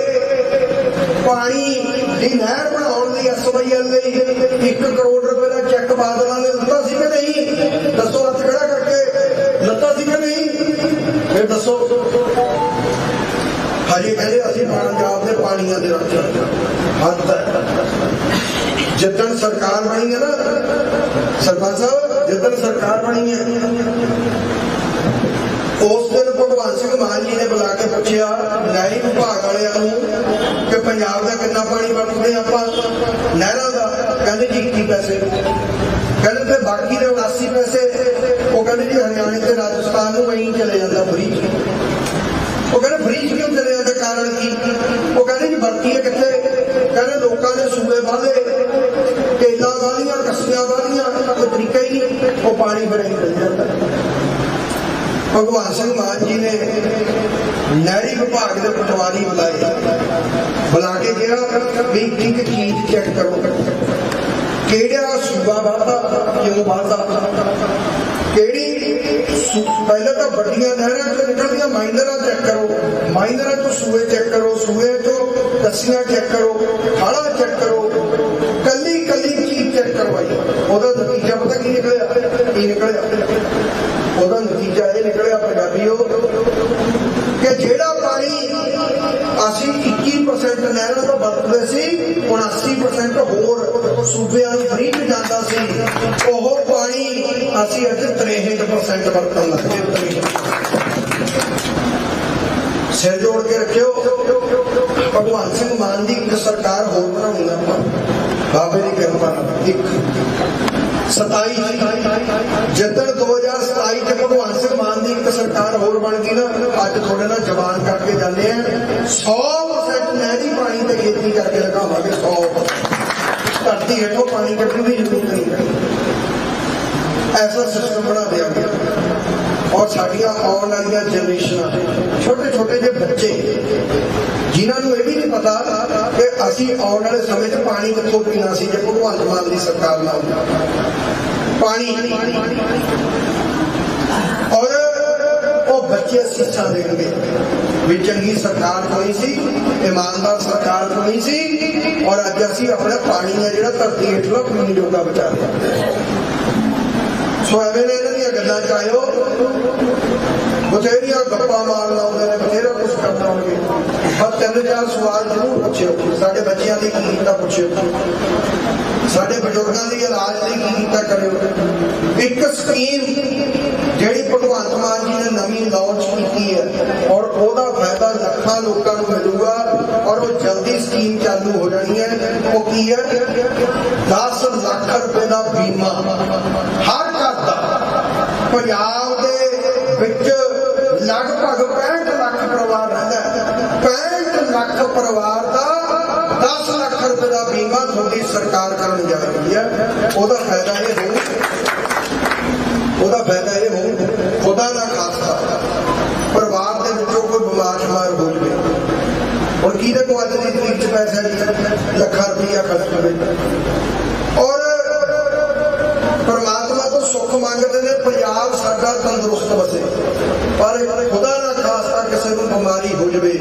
ਪਾਣੀ ਦੀ ਨਹਿਰ ਬਣਾਉਣ ਲਈ ਐਸਵਾਈਐਲ ਲਈ 1 ਕਰੋੜ ਰੁਪਏ ਦਾ ਚੈੱਕ ਬਾਦਲਾਂ ਨੇ ਦਿੱਤਾ ਸੀ ਕਿ ਨਹੀਂ? ਦੱਸੋ, ਹੱਥ ਖੜਾ ਕਰਕੇ। ਦਿੱਤਾ ਸੀ ਕਿ ਨਹੀਂ? ਫਿਰ ਦੱਸੋ। ਹਜੇ ਕਹਿੰਦੇ ਅਸੀਂ ਪੰਜਾਬ ਦੇ ਪਾਣੀਆਂ ਦੇ ਰੱਖਿਆ ਹੱਦ ਜਿੱਦਣ ਸਰਕਾਰ ਬਣੀ ਹੈ ਨਾ, ਸਰਪੰਚ ਸਾਹਿਬ, ਜਿੱਦਣ ਸਰਕਾਰ ਬਣੀ ਹੈ, ਉਸ ਦਿਨ ਭਗਵਾਨ ਸਿੰਘ ਮਾਨ ਜੀ ਨੇ ਬੁਲਾ ਕੇ ਪੁੱਛਿਆ ਨਹਿਰੀ ਵਿਭਾਗ ਵਾਲਿਆਂ ਨੂੰ ਕਿ ਪੰਜਾਬ ਦਾ ਕਿੰਨਾ ਪਾਣੀ ਵਰਤਦੇ ਆਪਾਂ ਨਹਿਰਾਂ ਦਾ ਕਹਿੰਦੇ ਜੀ 21 ਪੈਸੇ। ਕਹਿੰਦੇ ਤੇ ਬਾਕੀ ਦੇ 79 ਪੈਸੇ, ਉਹ ਕਹਿੰਦੇ ਜੀ ਹਰਿਆਣੇ ਤੇ ਰਾਜਸਥਾਨ ਨੂੰ ਵਹੀਂ ਚਲੇ ਜਾਂਦਾ ਫਰੀ ਉਹ ਕਹਿੰਦੇ ਫਰੀ ਕਿਉਂ ਚਲੇ ਜਾਂਦਾ, ਕਾਰਨ ਕੀ? ਉਹ ਕਹਿੰਦੇ ਜੀ ਵਰਤੀਏ ਕਿੱਥੇ? ਕਹਿੰਦੇ ਲੋਕਾਂ ਨੇ ਸੂਬੇ ਵਾਲੇ ਕੇਲਾ ਵਾਲੀਆਂ ਕੱਸੀਆਂ ਵਾਲੀਆਂ ਕੋਈ ਤਰੀਕਾ ਹੀ ਨਹੀਂ, ਉਹ ਪਾਣੀ ਬੜੇ ਹੀ ਜਾਂਦਾ। ਭਗਵਾਨ ਸਿੰਘ ਮਾਨ ਜੀ ਨੇ ਨਹਿਰੀ ਵਿਭਾਗ ਦੇ ਪਟਵਾਰੀ ਬੁਲਾਏ। ਬੁਲਾ ਕੇ ਕਿਹਾ ਵੀ ਇੱਕ ਚੀਜ਼ ਚੈੱਕ ਕਰੋ। ਕਿਹੜਾ ਸੂਬਾ ਵਾਧਾ ਕਿਉਂ ਵਾਧਾ ਕਿਹੜੀ ਸੂ- ਪਹਿਲਾਂ ਤਾਂ ਵੱਡੀਆਂ ਨਹਿਰਾਂ ਤੋਂ ਨਿਕਲਦੀਆਂ ਮਾਈਨਰਾਂ ਚੈੱਕ ਕਰੋ। ਮਾਈਨਰਾਂ ਤੋਂ ਸੂਏ ਚੈੱਕ ਕਰੋ, ਸੂਏ ਤੋਂ ਕੱਸੀਆਂ ਚੈੱਕ ਕਰੋ ਖਾਲਾ ਚੈੱਕ ਕਰੋ। ਕੱਲੀ ਕੱਲੀ ਚੀਜ਼ ਚੈੱਕ ਕਰਵਾਈ ਉਹਦਾ ਨਤੀਜਾ ਪਤਾ ਕੀ ਨਿਕਲਿਆ? ਕੀ ਨਿਕਲਿਆ? ਉਹਦਾ ਨਤੀਜਾ ਇਹ ਨਿਕਲਿਆ ਪੰਜਾਬੀਓ, ਕਿ ਜਿਹੜਾ ਪਾਣੀ ਅਸੀਂ 21% ਨਹਿਰਾਂ ਤੋਂ ਵਰਤਦੇ ਸੀ 79% ਹੋਰ ਸੂਬਿਆਂ ਨੂੰ ਫ੍ਰੀ ਚ ਜਾਂਦਾ ਸੀ, ਉਹ ਪਾਣੀ ਅਸੀਂ ਅੱਜ 63% ਵਰਤਣ ਲੱਗੇ ਸਿਰ ਜੋੜ ਕੇ ਰੱਖਿਓ, ਭਗਵਾਨ ਸਿੰਘ ਮਾਨ ਦੀ ਇੱਕ ਸਰਕਾਰ ਹੋਰ ਬਣਾਉਣੀ ਆਪਾਂ। ਬਾਬੇ ਦੀ ਕਿਰਪਾ ਨਾਲ। ਇੱਕ 27 ਜਦੋਂ 2027 ਚ ਭਗਵਾਨ ਸਿੰਘ ਮਾਨ ਦੀ ਇੱਕ ਸਰਕਾਰ ਹੋਰ ਬਣ ਗਈ ਨਾ, ਅੱਜ ਤੁਹਾਡੇ ਨਾਲ ਜਵਾਨ ਕਰਕੇ ਜਾਂਦੇ ਆ। 100% ਨਹਿਰੀ ਪਾਣੀ ਤੇ ਖੇਤੀ ਕਰਕੇ ਲਗਾਵਾਂਗੇ 100 ਧਰਤੀ ਹੇਠੋਂ ਪਾਣੀ ਕੱਢਣ ਦੀ ਜ਼ਰੂਰਤ ਨਹੀਂ ਹੈ ਐਸਾ ਸਿਸਟਮ ਬਣਾ ਦਿਆਂਗੇ ਔਰ ਸਾਡੀਆਂ ਆਉਣ ਵਾਲੀਆਂ ਜਨਰੇਸ਼ਨਾਂ ਛੋਟੇ ਛੋਟੇ ਜਿਹੇ ਬੱਚੇ ਜਿਨ੍ਹਾਂ ਨੂੰ ਇਹ ਵੀ ਨਹੀਂ ਪਤਾ ਕਿ ਅਸੀਂ ਆਉਣ ਵਾਲੇ ਸਮੇਂ 'ਚ ਪਾਣੀ ਕਿੱਥੋਂ ਪੀਣਾ ਸੀ ਜੇ ਭਗਵੰਤ ਮਾਨ ਦੀ ਸਰਕਾਰ ਨਾਲ ਪਾਣੀ ਔਰ ਉਹ ਬੱਚੇ ਸਿੱਖਿਆ ਦੇਣਗੇ ਵੀ ਚੰਗੀ ਸਰਕਾਰ ਕੋਈ ਸੀ, ਇਮਾਨਦਾਰ ਸਰਕਾਰ ਕੋਈ ਸੀ, ਔਰ ਅੱਜ ਅਸੀਂ ਆਪਣਾ ਪਾਣੀ ਹੈ ਜਿਹੜਾ ਧਰਤੀ ਹੇਠੋਂ ਪੀਣ ਜੋਗਾ ਬਚਾ ਲਿਆ। ਸੋ ਐਵੇਂ ਨੇ ਇਹਨਾਂ ਦੀਆਂ ਗੱਲਾਂ ਚ ਆਇਓ। ਬਥੇਰੀਆਂ ਗੱਪਾਂ ਮਾਰ ਲਾਉਂਦੇ ਨੇ, ਬਥੇਰਾ ਕੁਝ ਕਰਦਾ ਹੋਣਗੇ ਪਰ ਤਿੰਨ ਚਾਰ ਸਵਾਲ ਜ਼ਰੂਰ ਪੁੱਛਿਓ। ਸਾਡੇ ਬੱਚਿਆਂ ਦੀ ਕੀ ਕੀਤਾ ਪੁੱਛਿਓ। ਸਾਡੇ ਬਜ਼ੁਰਗਾਂ ਦੀ ਇਲਾਜ ਲਈ ਕੀ ਕੀਤਾ ਕਰਿਓ। ਇੱਕ ਸਕੀਮ ਜਿਹੜੀ ਭਗਵੰਤ ਮਾਨ ਜੀ ਨੇ ਨਵੀਂ ਲਾਂਚ ਕੀਤੀ ਹੈ ਔਰ ਉਹਦਾ ਫਾਇਦਾ ਲੱਖਾਂ ਲੋਕਾਂ ਨੂੰ ਮਿਲੂਗਾ ਔਰ ਉਹ ਜਲਦੀ ਸਕੀਮ ਚਾਲੂ ਹੋ ਜਾਣੀ ਹੈ। ਉਹ ਕੀ ਹੈ? 10 ਲੱਖ ਰੁਪਏ ਦਾ ਬੀਮਾ। ਹਰ ਘਰ ਦਾ। ਪੰਜਾਬ ਦੇ ਵਿੱਚ ਲਗਭਗ 65 ਲੱਖ ਪਰਿਵਾਰ ਰਹਿੰਦਾ 65 ਲੱਖ ਪਰਿਵਾਰ ਦਾ 10 ਲੱਖ ਰੁਪਏ ਦਾ ਬੀਮਾ ਤੁਹਾਡੀ ਸਰਕਾਰ ਕਰਨ ਜਾ ਰਹੀ ਹੈ। ਉਹਦਾ ਫਾਇਦਾ ਇਹ ਹੋਊ। ਉਹਦਾ ਫਾਇਦਾ ਇਹ ਹੋਊ। ਖੁਦਾ ਦਾ ਖਾਸਾ ਪਰਿਵਾਰ ਦੇ ਵਿੱਚੋਂ ਕੋਈ ਬਿਮਾਰ ਸ਼ਮਾਰ ਹੋ ਜਵੇ ਹੁਣ ਕਿਹਦੇ ਦੀ ਤਰੀਕ ਚ ਪੈਸਾ ਲੱਖਾਂ ਰੁਪਈਆ ਖਰਚ ਕਰੇ। ਔਰ ਪਰਮਾਤਮਾ ਤੋਂ ਸੁੱਖ ਮੰਗਦੇ ਨੇ, ਪੰਜਾਬ ਸਾਡਾ ਤੰਦਰੁਸਤ ਵਸੇ ਪਰ ਖੁਦਾ ਨਾ ਖਾਸਤਾ ਕਿਸੇ ਨੂੰ ਬਿਮਾਰੀ ਹੋ ਜਵੇ,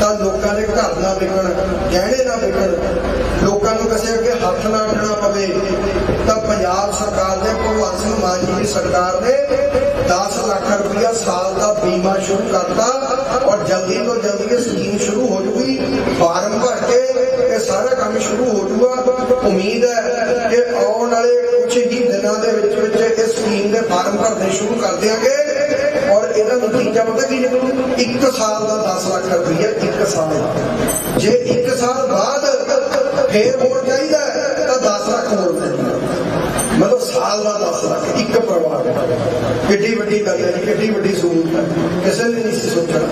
ਤਾਂ ਲੋਕਾਂ ਦੇ ਘਰ ਨਾ ਵਿਕਣ, ਗਹਿਣੇ ਨਾ ਵਿਕਣ, ਲੋਕਾਂ ਨੂੰ ਕਿਸੇ ਅੱਗੇ ਹੱਥ ਨਾ ਅੱਡਣਾ ਪਵੇ, ਤਾਂ ਪੰਜਾਬ ਸਰਕਾਰ ਦੇ ਭਗਵਾਨ ਸਿੰਘ ਮਾਨ ਜੀ ਦੀ ਸਰਕਾਰ ਨੇ 10 ਲੱਖ ਰੁਪਇਆ ਸਾਲ ਦਾ ਬੀਮਾ ਸ਼ੁਰੂ ਕਰਤਾ ਔਰ ਜਲਦੀ ਤੋਂ ਜਲਦੀ ਇਹ ਸਕੀਮ ਸ਼ੁਰੂ ਹੋ ਜੂਗੀ, ਫਾਰਮ ਭਰ ਕੇ ਇਹ ਸਾਰਾ ਕੰਮ ਸ਼ੁਰੂ ਹੋ ਜੂਗਾ। ਉਮੀਦ ਹੈ ਕਿ ਆਉਣ ਵਾਲੇ ਕੁਝ ਹੀ ਦਿਨਾਂ ਦੇ ਵਿੱਚ ਵਿੱਚ ਇਸ ਸਕੀਮ ਦੇ ਫਾਰਮ ਭਰਨੇ ਸ਼ੁਰੂ ਕਰ ਦਿਆਂਗੇ ਔਰ ਇਹਦਾ ਨਤੀਜਾ ਪਤਾ ਕੀ ਨਿਕਲੂ 1 ਸਾਲ ਦਾ 10 ਲੱਖ ਰੁਪਈਆ 1 ਸਾਲ ਜੇ 1 ਸਾਲ ਬਾਅਦ ਫੇਰ ਹੋਰ ਚਾਹੀਦਾ ਤਾਂ 10 ਲੱਖ ਹੋਰ ਚਾਹੀਦਾ। ਮਤਲਬ ਸਾਲ ਦਾ 10 ਲੱਖ। ਕਿੱਡੀ ਵੱਡੀ ਗੱਲ ਹੈ ਕਿੱਡੀ ਵੱਡੀ ਸਹੂਲਤ ਹੈ ਕਿਸੇ ਨੇ ਨਹੀਂ ਸੋਚਣਾ।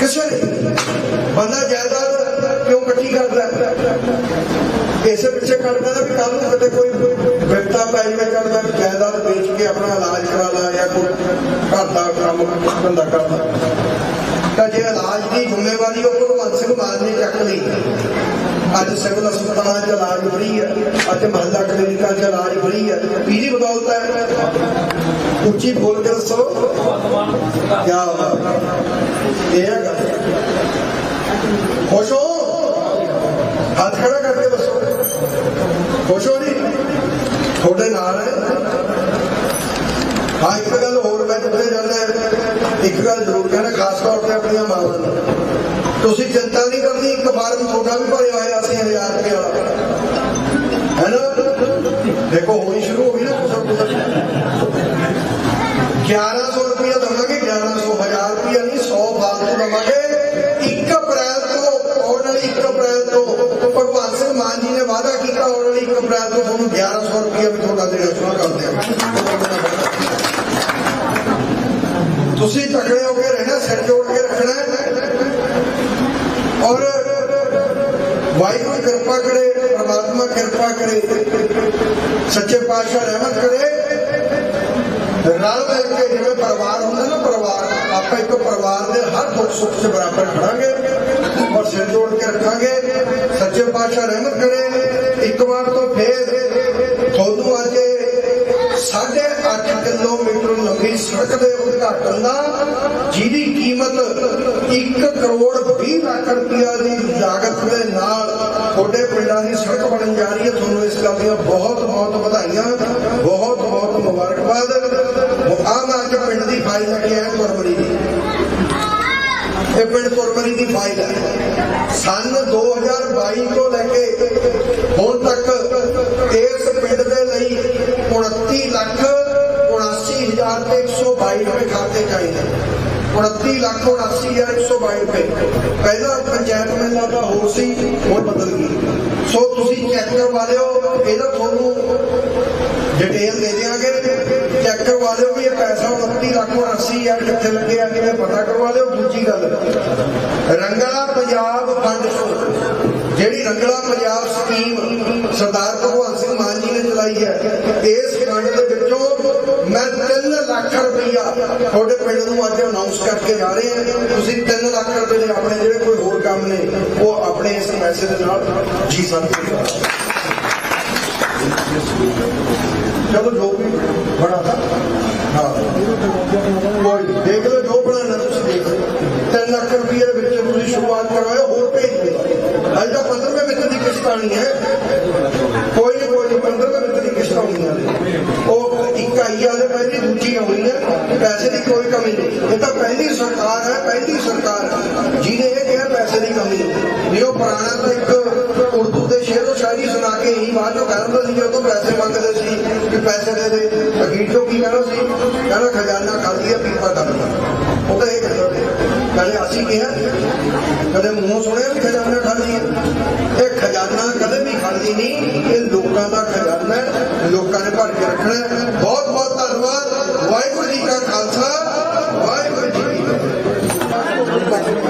ਕਿਸੇ ਨੇ। ਬੰਦਾ ਜਾਇਦਾਦ ਕਿਉਂ ਇਕੱਠੀ ਕਰਦਾ? ਇਸੇ ਪਿੱਛੇ ਕਰਦਾ ਨਾ ਵੀ ਕੱਲ ਨੂੰ ਕਿਤੇ ਕੋਈ ਵਿਪਤਾ ਪੈ ਜਾਵੇ ਕਰਦਾ ਵੀ ਜਾਇਦਾਦ ਵੇਚ ਕੇ ਆਪਣਾ ਇਲਾਜ ਕਰਾ ਲਾ ਜਾਂ ਕੋਈ ਘਰ ਦਾ ਕੰਮ ਧੰਦਾ ਕਰਦਾ। ਤਾਂ ਜੇ ਇਲਾਜ ਦੀ ਜ਼ਿੰਮੇਵਾਰੀ ਉਹ ਭਗਵੰਤ ਸਿੰਘ ਮਾਨ ਨੇ ਚੱਕ ਲਈ ਅੱਜ ਸਿਵਲ ਹਸਪਤਾਲਾਂ 'ਚ ਇਲਾਜ ਫਰੀ ਹੈ ਅੱਜ ਮਹੱਲਾ ਕਲੀਨਿਕਾਂ 'ਚ ਇਲਾਜ ਫਰੀ ਹੈ ਇਹਦੀ ਬਦੌਲਤ ਹੈ। ਉੱਚੀ ਬੋਲ ਕੇ ਦੱਸੋ। ਕੀ ਬਾਤ ਇਹ ਹੈ ਗੱਲ। ਖੁਸ਼ ਹੋ? ਹੱਥ ਖੜਾ ਕਰਕੇ ਦੱਸੋ। ਖੁਸ਼ ਹੋ ਜੀ? ਤੁਹਾਡੇ ਨਾਲ ਹੈ। ਹਾਂ, ਇੱਕ ਗੱਲ ਹੋਰ ਮੈਂ ਜਿੱਥੇ ਜਾਂਦਾ ਇੱਕ ਗੱਲ ਜ਼ਰੂਰ ਕਹਿਣਾ, ਖਾਸ ਤੌਰ ਤੇ ਆਪਣੀਆਂ ਮਾਵਾਂ ਨੂੰ। ਤੁਸੀਂ ਚਿੰਤਾ ਨਹੀਂ ਕਰਨੀ, ਇੱਕ ਫਾਰਮ ਤੁਹਾਡਾ ਵੀ ਭਰਿਆ ਹੋਇਆ ਸੀ 1000 ਰੁਪਏ ਵਾਲਾ। ਹੈ ਨਾ? ਦੇਖੋ ਹੋਣੀ ਸ਼ੁਰੂ ਹੋ ਗਈ ਨਾ ਕੁਛ ਕੁਛ। 1100 ਰੁਪਏ ਦਵਾਂਗੇ 1100 ਹਜ਼ਾਰ ਰੁਪਏ ਨਹੀਂ 100 ਫਾਲਤੂ ਦਵਾਂਗੇ। 1 ਅਪ੍ਰੈਲ ਤੋਂ, ਆਉਣ ਵਾਲੀ 1 ਅਪ੍ਰੈਲ ਤੋਂ, ਭਗਵਾਨ ਸਿੰਘ ਮਾਨ ਜੀ ਨੇ ਵਾਅਦਾ ਕੀਤਾ, ਆਉਣ ਵਾਲੀ 1 ਅਪ੍ਰੈਲ ਤੋਂ ਤੁਹਾਨੂੰ 1100 ਰੁਪਏ ਵੀ ਤੁਹਾਡਾ ਦੇਣਾ ਸ਼ੁਰੂ ਕਰ ਦਿਆਂਗੇ। ਤੁਸੀਂ ਤਕੜੇ ਹੋ ਕੇ ਰਹਿਣਾ, ਸਿਰ ਜੋੜ ਕੇ ਰੱਖਣਾ ਔਰ ਵਾਹਿਗੁਰੂ ਕਿਰਪਾ ਕਰੇ, ਪ੍ਰਮਾਤਮਾ ਕਿਰਪਾ ਕਰੇ, ਸੱਚੇ ਪਾਤਸ਼ਾਹ ਰਹਿਮਤ ਕਰੇ। ਰਲ ਮਿਲ ਕੇ ਜਿਵੇਂ ਪਰਿਵਾਰ ਹੁੰਦਾ ਨਾ ਪਰਿਵਾਰ, ਆਪਾਂ ਇੱਕ ਪਰਿਵਾਰ ਦੇ ਹਰ ਦੁੱਖ ਸੁੱਖ 'ਚ ਬਰਾਬਰ ਖੜਾਂਗੇ ਔਰ ਸਿਰ ਜੋੜ ਕੇ ਰੱਖਾਂਗੇ। ਸੱਚੇ ਪਾਤਸ਼ਾਹ ਰਹਿਮਤ ਕਰੇ। ਇੱਕ ਵਾਰ ਤੋਂ ਫੇਰ ਤੁਹਾਨੂੰ ਅੱਜ ਸਾਢੇ 8 ਕਿਲੋਮੀਟਰ ਲੰਬੀ ਸੜਕ ਦੇ ਉਦਘਾਟਨ ਦਾ, ਜਿਹਦੀ ਕੀਮਤ 1 ਕਰੋੜ 20 ਲੱਖ ਰੁਪਇਆ ਦੀ ਲਾਗਤ ਦੇ ਨਾਲ ਤੁਹਾਡੇ ਪਿੰਡਾਂ ਦੀ ਸੜਕ ਬਣਨ ਜਾ ਰਹੀ ਹੈ। ਤੁਹਾਨੂੰ ਇਸ ਗੱਲ ਦੀਆਂ ਬਹੁਤ ਬਹੁਤ ਵਧਾਈਆਂ, ਬਹੁਤ ਬਹੁਤ ਮੁਬਾਰਕਬਾਦ। ਆ ਅੱਜ ਪਿੰਡ ਦੀ ਫਾਈਲ ਲੈ ਕੇ ਆਇਆ ਕੁਰਮਰੀ ਦੀ? ਇਹ ਪਿੰਡ ਕੁਰਮਰੀ ਦੀ ਫਾਈਲ ਹੈ। ਸਨ 2022 ਤੋਂ ਲੈ ਕੇ ਹੁਣ ਤੱਕ ਇਸ ਪਿੰਡ 29 ਲੱਖ 79000 ਤੇ 122 ਰੁਪਏ ਖਾਤੇ ਚਾਹੀਦੇ। 29 ਲੱਖ 79122 ਰੁਪਏ। ਪਹਿਲਾਂ ਪੰਚਾਇਤ ਮੇਲਾ ਦਾ ਹੋ ਸੀ, ਹੁਣ ਬਦਲ ਗਈ। ਸੋ ਤੁਸੀਂ ਚੈੱਕ ਕਰਵਾ ਲਿਓ, ਇਹਦਾ ਤੁਹਾਨੂੰ ਡਿਟੇਲ ਦੇ ਦਿਆਂਗੇ। ਚੈੱਕ ਕਰਵਾ ਲਿਓ ਵੀ ਇਹ ਪੈਸਾ 29 ਲੱਖ 80000 ਕਿੱਥੇ ਲੱਗਿਆ ਕਿਵੇਂ ਪਤਾ ਕਰਵਾ ਲਿਓ। ਦੂਜੀ ਗੱਲ, ਰੰਗਲਾ ਪੰਜਾਬ ਫੰਡ ਤੋਂ ਜਿਹੜੀ ਰੰਗਲਾ ਪੰਜਾਬ ਸਕੀਮ ਸਰਦਾਰ ਭਗਵੰਤ ਸਿੰਘ ਮਾਨ ਚਲਾਈ ਹੈ। ਇਸ ਫੰਡ ਦੇ ਵਿੱਚੋਂ ਮੈਂ 3 ਲੱਖ ਰੁਪਈਆ ਤੁਹਾਡੇ ਪਿੰਡ ਨੂੰ ਅੱਜ ਅਨਾਉਂਸ ਕਰਕੇ ਜਾ ਰਹੇ ਹਾਂ। ਤੁਸੀਂ 3 ਲੱਖ ਰੁਪਏ ਦੇ ਆਪਣੇ ਜਿਹੜੇ ਕੋਈ ਹੋਰ ਕੰਮ ਨੇ, ਉਹ ਆਪਣੇ ਇਸ ਪੈਸੇ ਦੇ ਨਾਲ ਜੀ ਸਕਦੇ ਚਲੋ ਜੋ ਵੀ ਬਣਾ ਹਾਂ। ਕੋਈ ਦੇਖ ਲਓ ਜੋ ਬਣਾਉਣਾ ਤੁਸੀਂ ਦੇਖ ਲਓ। 3 ਲੱਖ ਰੁਪਏ ਦੇ ਵਿੱਚ ਤੁਸੀਂ ਸ਼ੁਰੂਆਤ ਕਰਵਾਇਓ, ਹੋਰ ਭੇਜ ਦਿਓ। ਅੱਜ ਤਾਂ 15ਵੇਂ ਵਿੱਚ ਦੀ ਕਿਸ਼ਤ ਆਣੀ ਹੈ। ਕੋਈ ਪੈਸੇ ਦੀ ਕੋਈ ਕਮੀ ਨਹੀਂ। ਇਹ ਤਾਂ ਪਹਿਲੀ ਸਰਕਾਰ ਹੈ, ਪਹਿਲੀ ਸਰਕਾਰ। ਜਿਹਨੇ ਇਹ ਕਿਹਾ ਪੈਸੇ ਦੀ ਕਮੀ ਨਹੀਂ। ਉਹ ਪੁਰਾਣਾ ਤਾਂ ਇੱਕ ਉਰਦੂ ਦੇ ਸ਼ੇਰੋ ਸ਼ਾਇਰੀ ਸੁਣਾ ਕੇ ਹੀ ਬਾਅਦ ਚੋਂ ਕਹਿੰਦਾ ਸੀ ਜਦੋਂ ਪੈਸੇ ਮੰਗਦੇ ਸੀ ਕਿ ਪੈਸੇ ਦੇ ਦੇ। ਅਖੀਰ ਕੀ ਕਹਿਣਾ ਸੀ? ਕਹਿੰਦਾ ਖਜ਼ਾਨਾ ਖਾਲੀ ਹੈ, ਪੀਪਾ ਖਾਲੀ ਉਹ ਤਾਂ ਇਹ ਕਹਿੰਦਾ ਅਸੀਂ ਕਿਹਾ, ਕਦੇ ਮੂੰਹ ਸੁਣਿਆ ਵੀ ਖਜ਼ਾਨਾ ਖਾਲੀ ਹੈ। ਇਹ ਖਜ਼ਾਨਾ ਕਦੇ ਵੀ ਖਾਲੀ ਨਹੀਂ, ਇਹ ਲੋਕਾਂ ਦਾ ਖਜ਼ਾਨਾ ਲੋਕਾਂ ਨੇ ਭਰ ਕੇ ਰੱਖਣਾ ਬਹੁਤ ਬਹੁਤ ਧੰਨਵਾਦ। ਵਾਹਿਗੁਰੂ ਜੀ ਕਾ ਖਾਲਸਾ ਵਾਹਿਗੁਰੂ ਜੀ ਕੀ ਫਤਿਹ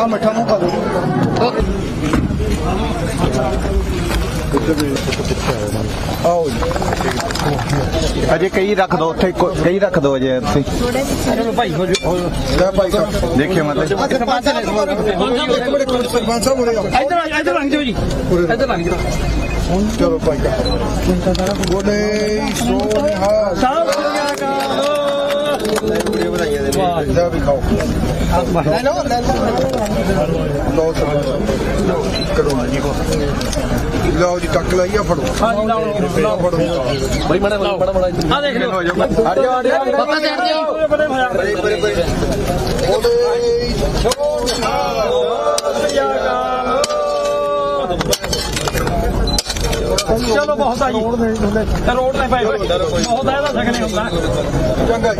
ਆ ਮੱਠਾ ਮੂੰਹ ਪਾ ਦੋ ਆਓ ਜੀ ਅਜੇ ਕਈ ਰੱਖ ਦੋ ਉੱਥੇ ਕੋ- ਕਈ ਰੱਖ ਦੋ ਅਜੇ ਜਾਓ ਲੈ ਭਾਈ ਸਾਹਿਬ ਦੇਖਿਓ ਮਤਲਬ ਸਰਪੰਚ ਨੇ ਇੱਕ ਮਿੰਟ ਇੱਕ ਮਿੰਟ ਸਰਪੰਚ ਸਾਹਿਬ ਉਰੇ ਆਓ ਇੱਧਰ ਆ- ਇੱਧਰ ਲੰਘ ਜਾਓ ਜੀ ਇੱਧਰ ਲੰਘ ਜਾਓ ਚਲੋ ਭਾਈ ਬੋਲੇ ਸੋਨਿਹਾਲ ਸਾਹਿਬ। ਸ੍ਰੀ ਅਕਾਲ ਜਾ। ਵੀ ਖਾਓ। ਲੈ ਲਓ ਲੈ ਲਓ। ਲਓ ਕਰੋ ਜੀ ਲਓ ਜੀ ਟੱਕ ਲਈ ਆ ਫੜੋ। ਲਾਓ ਲਾਓ ਫੜੋ। ਬੜੀ ਮੜਾ ਮੜਾ ਮੜਾ ਆ ਦੇਖ ਲਓ। ਹਟ ਜਾ ਹਟ ਜਾ ਪਤਾ ਚੱਲ ਗਿਆ ਬੜੇ ਹੋਇਆ ਬੋਲੇ ਸੋਨਿਹਾਲ ਚਲੋ ਬਹੁਤ ਆ ਜੀ। ਰੋਡ ਤੇ ਪਏ ਹੋਏ। ਬਹੁਤ ਆ ਇਹਦਾ ਸਕਨੇ ਹੁੰਦਾ। ਚੰਗਾ